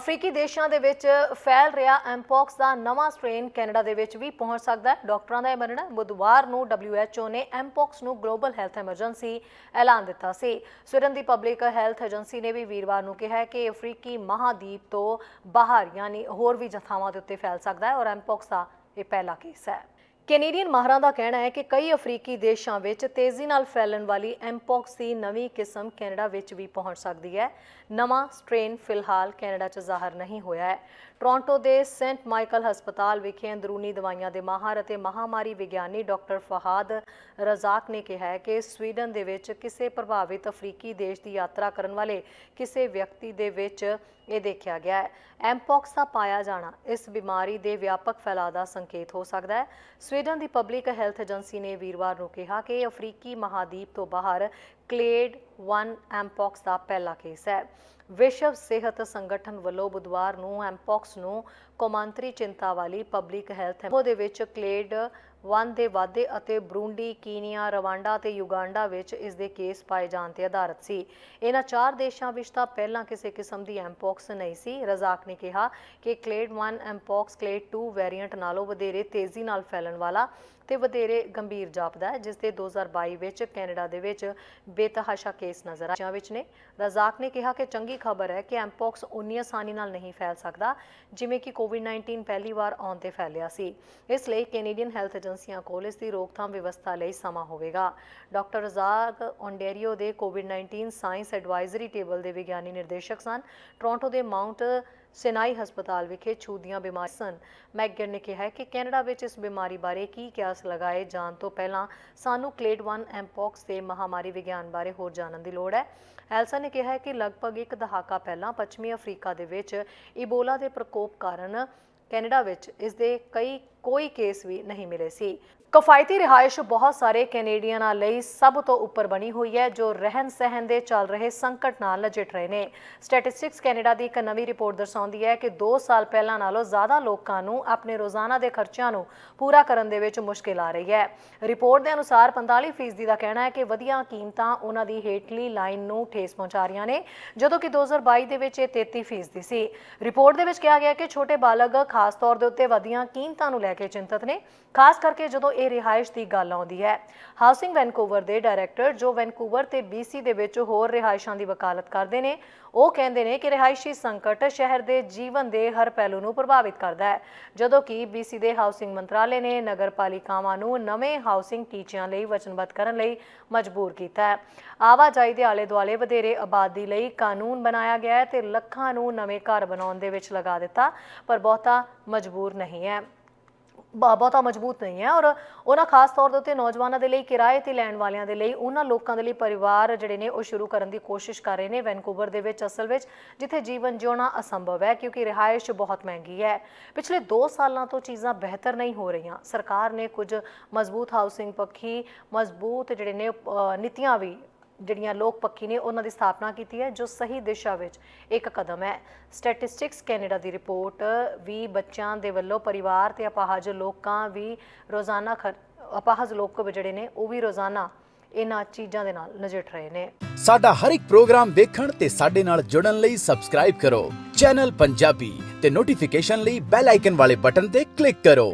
ਅਫਰੀਕੀ ਦੇਸ਼ਾਂ ਦੇ ਵਿੱਚ ਫੈਲ ਰਿਹਾ ਐਮਪੌਕਸ ਦਾ ਨਵਾਂ ਸਟ੍ਰੇਨ ਕੈਨੇਡਾ ਦੇ ਵਿੱਚ ਵੀ ਪਹੁੰਚ ਸਕਦਾ ਹੈ। ਡਾਕਟਰਾਂ ਦਾ ਇਹ ਮੰਨਣਾ, ਬੁੱਧਵਾਰ ਨੂੰ WHO ਨੇ ਐਮਪੌਕਸ ਨੂੰ ਗਲੋਬਲ ਹੈਲਥ ਐਮਰਜੈਂਸੀ ਐਲਾਨ ਦਿੱਤਾ ਸੀ। ਸਵੀਡਨ ਦੀ ਪਬਲਿਕ ਹੈਲਥ ਏਜੰਸੀ ਨੇ ਵੀ ਵੀਰਵਾਰ ਨੂੰ ਕਿਹਾ ਕਿ ਅਫਰੀਕੀ ਮਹਾਦੀਪ ਤੋਂ ਬਾਹਰ, ਯਾਨੀ ਹੋਰ ਵੀ ਜਥਾਵਾਂ ਦੇ ਉੱਤੇ ਫੈਲ ਸਕਦਾ ਹੈ ਔਰ ਐਮਪੌਕਸ ਦਾ ਇਹ ਪਹਿਲਾ ਕੇਸ ਹੈ। ਕੈਨੇਡੀਅਨ ਮਾਹਰਾਂ ਦਾ ਕਹਿਣਾ ਹੈ ਕਿ ਕਈ ਅਫਰੀਕੀ ਦੇਸ਼ਾਂ ਵਿੱਚ ਤੇਜ਼ੀ ਨਾਲ ਫੈਲਣ ਵਾਲੀ ਐਮਪੌਕਸ ਦੀ ਨਵੀਂ ਕਿਸਮ ਕੈਨੇਡਾ ਵਿੱਚ ਵੀ ਪਹੁੰਚ ਸਕਦੀ ਹੈ। ਨਵਾਂ ਸਟ੍ਰੇਨ ਫਿਲਹਾਲ ਕੈਨੇਡਾ 'ਚ ਜ਼ਾਹਰ ਨਹੀਂ ਹੋਇਆ ਹੈ। ਟੋਰਾਂਟੋ ਦੇ ਸੈਂਟ ਮਾਈਕਲ ਹਸਪਤਾਲ ਵਿਖੇ ਅੰਦਰੂਨੀ ਦਵਾਈਆਂ ਦੇ ਮਾਹਰ ਅਤੇ ਮਹਾਮਾਰੀ ਵਿਗਿਆਨੀ ਡਾਕਟਰ ਫਹਾਦ ਰਜ਼ਾਕ ਨੇ ਕਿਹਾ ਹੈ ਕਿ ਸਵੀਡਨ ਦੇ ਵਿੱਚ ਕਿਸੇ ਪ੍ਰਭਾਵਿਤ ਅਫਰੀਕੀ ਦੇਸ਼ ਦੀ ਯਾਤਰਾ ਕਰਨ ਵਾਲੇ ਕਿਸੇ ਵਿਅਕਤੀ ਦੇ ਵਿੱਚ ਇਹ ਦੇਖਿਆ ਗਿਆ ਹੈ। ਐਮਪੌਕਸ ਦਾ ਪਾਇਆ ਜਾਣਾ, ਇਸ ਬਿਮਾਰੀ ਦੇ ਵਿਆਪਕ ਫੈਲਾਅ ਦਾ ਸੰਕੇਤ ਹੋ ਸਕਦਾ ਹੈ। ਸਵੀਡਨ ਦੀ ਪਬਲਿਕ ਹੈਲਥ ਏਜੰਸੀ ਨੇ ਵੀਰਵਾਰ ਨੂੰ ਕਿਹਾ ਕਿ ਅਫਰੀਕੀ ਮਹਾਦੀਪ ਤੋਂ ਬਾਹਰ ਕਲੇਡ 1 ਐਮਪੌਕਸ ਦਾ ਪਹਿਲਾ ਕੇਸ ਹੈ। ਵਿਸ਼ਵ ਸਿਹਤ ਸੰਗਠਨ ਵੱਲੋਂ ਬੁੱਧਵਾਰ ਨੂੰ ਐਮਪੌਕਸ ਨੂੰ ਕੌਮਾਂਤਰੀ ਚਿੰਤਾ ਵਾਲੀ ਪਬਲਿਕ ਹੈਲਥ ਦੇ ਵਿੱਚ ਕਲੇਡ 1 ਦੇ ਵਾਧੇ ਅਤੇ ਬਰੂੰਡੀ, ਕੀਨੀਆ, ਰਵਾਂਡਾ ਤੇ ਯੁਗਾਂਡਾ ਵਿੱਚ ਇਸ ਦੇ ਕੇਸ ਪਾਏ ਜਾਣ ਤੇ ਆਧਾਰਿਤ ਸੀ। ਇਹਨਾਂ ਚਾਰ ਦੇਸ਼ਾਂ ਵਿੱਚ ਤਾਂ ਪਹਿਲਾਂ ਕਿਸੇ ਕਿਸਮ ਦੀ ਐਮਪੌਕਸ ਨਹੀਂ ਸੀ। ਰਜ਼ਾਕ ਨੇ ਕਿਹਾ ਕਿ ਕਲੇਡ 1 ਐਮਪੌਕਸ ਕਲੇਡ 2 ਵੇਰੀਐਂਟ ਨਾਲੋਂ ਵਧੇਰੇ ਤੇਜ਼ੀ ਨਾਲ ਫੈਲਣ ਵਾਲਾ ਤੇ ਵਧੇਰੇ ਗੰਭੀਰ ਜਾਪਦਾ ਹੈ ਜਿਸ ਦੇ 2022 ਵਿੱਚ ਕੈਨੇਡਾ ਦੇ ਵਿੱਚ ਬੇਤਹਾਸ਼ਾ ਕੇਸ ਨਜ਼ਰ ਆਇਆ। ਵਿੱਚ ਨੇ ਰਜ਼ਾਕ ਨੇ ਕਿਹਾ ਕਿ ਚੰਗੀ ਖਬਰ ਹੈ ਕਿ ਐਮਪੌਕਸ ਉਨੀ ਆਸਾਨੀ ਨਾਲ ਨਹੀਂ ਫੈਲ ਸਕਦਾ ਜਿਵੇਂ ਕਿ ਕੋਵਿਡ-19 ਪਹਿਲੀ ਵਾਰ ਆਉਣ ਤੇ ਫੈਲਿਆ ਸੀ। ਇਸ ਲਈ ਕੈਨੇਡੀਅਨ ਹੈਲਥ ਏਜੰਸੀਆਂ ਕੋਲ ਇਸ ਦੀ ਰੋਕਥਾਮ ਵਿਵਸਥਾ ਲਈ ਸਮਾਂ ਹੋਵੇਗਾ। ਡਾਕਟਰ ਰਜ਼ਾਕ ਓਨਟਾਰੀਓ ਦੇ ਕੋਵਿਡ-19 ਸਾਇੰਸ ਐਡਵਾਈਜ਼ਰੀ ਟੇਬਲ ਦੇ ਵਿਗਿਆਨੀ ਨਿਰਦੇਸ਼ਕ ਸਨ। ਟੋਰਾਂਟੋ ਦੇ ਮਾਊਂਟ ਸਿਨਾਈ ਹਸਪਤਾਲ ਵਿਖੇ ਛੂਤ ਦੀਆਂ ਬਿਮਾਰੀਆਂ ਸਨ। ਮੈਗਰ ਨੇ ਕਿਹਾ ਕਿ ਕੈਨੇਡਾ ਵਿੱਚ ਇਸ ਬਿਮਾਰੀ ਬਾਰੇ ਕੀ ਕਿਆਸ ਲਗਾਏ ਜਾਣ ਤੋਂ ਪਹਿਲਾਂ ਸਾਨੂੰ ਕਲੇਡ 1 ਐਮਪੌਕਸ ਦੇ ਮਹਾਮਾਰੀ ਵਿਗਿਆਨ ਬਾਰੇ ਹੋਰ ਜਾਣਨ ਦੀ ਲੋੜ ਹੈ। ਐਲਸਾ ਨੇ ਕਿਹਾ ਹੈ ਕਿ ਲਗਭਗ ਇੱਕ ਦਹਾਕਾ ਪਹਿਲਾਂ ਪੱਛਮੀ ਅਫਰੀਕਾ ਦੇ ਵਿੱਚ ਇਬੋਲਾ ਦੇ ਪ੍ਰਕੋਪ ਕਾਰਨ ਕੈਨੇਡਾ ਵਿੱਚ ਇਸ ਦੇ ਕਈ ਕੋਈ ਕੇਸ ਵੀ ਨਹੀਂ ਮਿਲੇ ਸੀ। ਕਿਫਾਇਤੀ ਰਿਹਾਇਸ਼ ਬਹੁਤ ਸਾਰੇ ਕੈਨੇਡੀਅਨਾਂ ਲਈ ਸਭ ਤੋਂ ਉੱਪਰ ਬਣੀ ਹੋਈ ਹੈ, ਜੋ ਰਹਿਣ ਸਹਿਣ ਦੇ ਚੱਲ ਰਹੇ ਸੰਕਟ ਨਾਲ ਨਜਿੱਠ ਰਹੇ ਨੇ। ਸਟੈਟਿਸਟਿਕਸ ਕੈਨੇਡਾ ਦੀ ਇੱਕ ਨਵੀਂ ਰਿਪੋਰਟ ਦਰਸਾਉਂਦੀ ਹੈ ਕਿ 2 ਸਾਲ ਪਹਿਲਾਂ ਨਾਲੋਂ ਜ਼ਿਆਦਾ ਲੋਕਾਂ ਨੂੰ ਆਪਣੇ ਰੋਜ਼ਾਨਾ ਦੇ ਖਰਚਿਆਂ ਨੂੰ ਪੂਰਾ ਕਰਨ ਦੇ ਵਿੱਚ ਮੁਸ਼ਕਿਲ ਆ ਰਹੀ ਹੈ। ਰਿਪੋਰਟ ਦੇ ਅਨੁਸਾਰ 45% ਦਾ ਕਹਿਣਾ ਹੈ ਕਿ ਵਧੀਆਂ ਕੀਮਤਾਂ ਉਹਨਾਂ ਦੀ ਹੇਠਲੀ ਲਾਈਨ ਨੂੰ ਠੇਸ ਪਹੁੰਚਾ ਰਹੀਆਂ ਨੇ, ਜਦੋਂ ਕਿ 2022 ਦੇ ਵਿੱਚ ਇਹ 33% ਸੀ। ਰਿਪੋਰਟ ਦੇ ਵਿੱਚ ਕਿਹਾ ਗਿਆ ਕਿ ਛੋਟੇ ਬਾਲਗ ਖਾਸ ਤੌਰ ਦੇ ਉੱਤੇ ਵਧੀਆਂ ਕੀਮਤਾਂ ਨੂੰ ਲੈ ਕੇ ਚਿੰਤਤ ਨੇ, ਖਾਸ ਕਰਕੇ ਜਦੋਂ ਇਹ ਰਿਹਾਇਸ਼ ਦੀ ਗੱਲ ਆਉਂਦੀ ਹੈ। ਹਾਊਸਿੰਗ ਵੈਨਕੂਵਰ ਦੇ ਡਾਇਰੈਕਟਰ ਜੋ ਵੈਨਕੂਵਰ ਤੇ BC ਦੇ ਵਿੱਚ ਹੋਰ ਰਿਹਾਇਸ਼ਾਂ ਦੀ ਵਕਾਲਤ ਕਰਦੇ ਨੇ, ਉਹ ਕਹਿੰਦੇ ਨੇ ਕਿ ਰਿਹਾਇਸ਼ੀ ਸੰਕਟ ਸ਼ਹਿਰ ਦੇ ਜੀਵਨ ਦੇ ਹਰ ਪਹਿਲੂ ਨੂੰ ਪ੍ਰਭਾਵਿਤ ਕਰਦਾ ਹੈ। ਜਦੋਂ ਕਿ BC ਦੇ ਹਾਊਸਿੰਗ ਮੰਤਰਾਲੇ ਨੇ ਨਗਰਪਾਲਿਕਾਵਾਂ ਨੂੰ ਨਵੇਂ ਹਾਊਸਿੰਗ ਟੀਚਿਆਂ ਲਈ ਵਚਨਬੱਧ ਕਰਨ ਲਈ ਮਜਬੂਰ ਕੀਤਾ ਹੈ। ਆਵਾਜਾਈ ਦੇ ਆਲੇ ਦੁਆਲੇ ਵਧੇਰੇ ਆਬਾਦੀ ਲਈ ਕਾਨੂੰਨ ਬਣਾਇਆ ਗਿਆ ਹੈ ਤੇ ਲੱਖਾਂ ਨੂੰ ਨਵੇਂ ਘਰ ਬਣਾਉਣ ਦੇ ਵਿੱਚ ਲਗਾ ਦਿੱਤਾ, ਪਰ ਬਹੁਤਾ ਮਜਬੂਰ ਨਹੀਂ ਹੈ। ਬ- ਬਹੁਤਾ ਮਜ਼ਬੂਤ ਨਹੀਂ ਹੈ ਔਰ ਉਹਨਾਂ ਖਾਸ ਤੌਰ ਦੇ ਉੱਤੇ ਨੌਜਵਾਨਾਂ ਦੇ ਲਈ ਕਿਰਾਏ ਤੇ ਲੈਣ ਵਾਲਿਆਂ ਦੇ ਲਈ ਉਹਨਾਂ ਲੋਕਾਂ ਦੇ ਲਈ ਪਰਿਵਾਰ ਜਿਹੜੇ ਨੇ ਉਹ ਸ਼ੁਰੂ ਕਰਨ ਦੀ ਕੋਸ਼ਿਸ਼ ਕਰ ਰਹੇ ਨੇ ਵੈਨਕੂਵਰ ਦੇ ਵਿੱਚ ਅਸਲ ਵਿੱਚ ਜਿੱਥੇ ਜੀਵਨ ਜਿਉਣਾ ਅਸੰਭਵ ਹੈ ਕਿਉਂਕਿ ਰਿਹਾਇਸ਼ ਬਹੁਤ ਮਹਿੰਗੀ ਹੈ। ਪਿਛਲੇ 2 ਸਾਲਾਂ ਤੋਂ ਚੀਜ਼ਾਂ ਬਿਹਤਰ ਨਹੀਂ ਹੋ ਰਹੀਆਂ। ਸਰਕਾਰ ਨੇ ਕੁਝ ਮਜ਼ਬੂਤ ਹਾਊਸਿੰਗ ਪੱਖੀ ਮਜ਼ਬੂਤ ਜਿਹੜੇ ਨੇ ਅ, ਨੀਤੀਆਂ ਵੀ ਜਿਹੜੀਆਂ ਲੋਕ ਪੱਖੀ ਨੇ, ਉਹਨਾਂ ਦੀ ਸਥਾਪਨਾ ਕੀਤੀ ਹੈ, ਜੋ ਸਹੀ ਦਿਸ਼ਾ ਵਿੱਚ ਇੱਕ ਕਦਮ ਹੈ। ਸਟੈਟਿਸਟਿਕਸ ਕੈਨੇਡਾ ਦੀ ਰਿਪੋਰਟ, ਵੀ ਬੱਚਿਆਂ ਦੇ ਵੱਲੋਂ ਪਰਿਵਾਰ ਤੇ ਅਪਾਹਜ ਲੋਕਾਂ ਵੀ ਰੋਜ਼ਾਨਾ ਅਪਾਹਜ ਲੋਕ ਜਿਹੜੇ ਨੇ, ਉਹ ਵੀ ਰੋਜ਼ਾਨਾ ਇਹਨਾਂ ਚੀਜ਼ਾਂ ਦੇ ਨਾਲ ਨਜਿੱਠ ਰਹੇ ਨੇ। ਸਾਡਾ ਹਰ ਇੱਕ ਪ੍ਰੋਗਰਾਮ ਦੇਖਣ ਤੇ ਸਾਡੇ ਨਾਲ ਜੁੜਨ ਲਈ ਸਬਸਕ੍ਰਾਈਬ ਕਰੋ। ਚੈਨਲ ਪੰਜਾਬੀ ਤੇ ਨੋਟੀਫਿਕੇਸ਼ਨ ਲਈ ਬੈਲ ਆਈਕਨ ਵਾਲੇ ਬਟਨ ਤੇ ਕਲਿੱਕ ਕਰੋ।